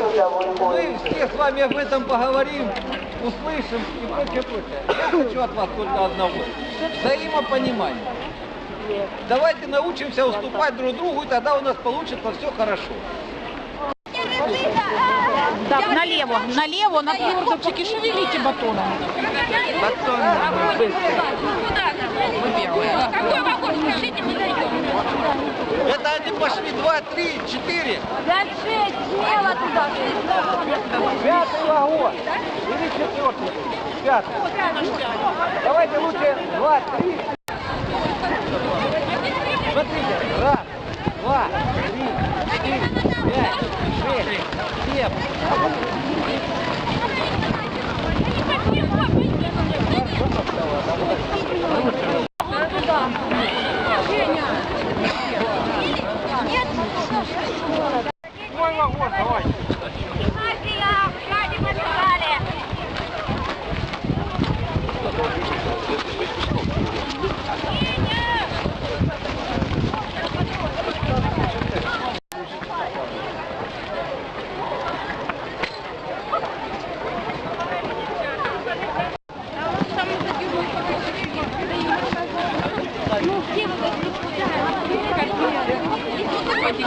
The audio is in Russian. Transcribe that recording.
мы все с вами об этом поговорим, услышим и прочее, прочее. Я хочу от вас только одного. Взаимопонимание. Давайте научимся уступать друг другу, и тогда у нас получится все хорошо. Так, налево, налево, на хлопчики, шевелите батоном. Какой пошли два, три, четыре. Пять, шесть, смело туда. Пятый вагон. Или четвертый. Пятый. Давайте лучше два, три. Смотрите. Раз, два, три, четыре, пять, шесть, семь, Ну, где вы, вы, вы, вы, вы, вы, вы, вы, вы, вы,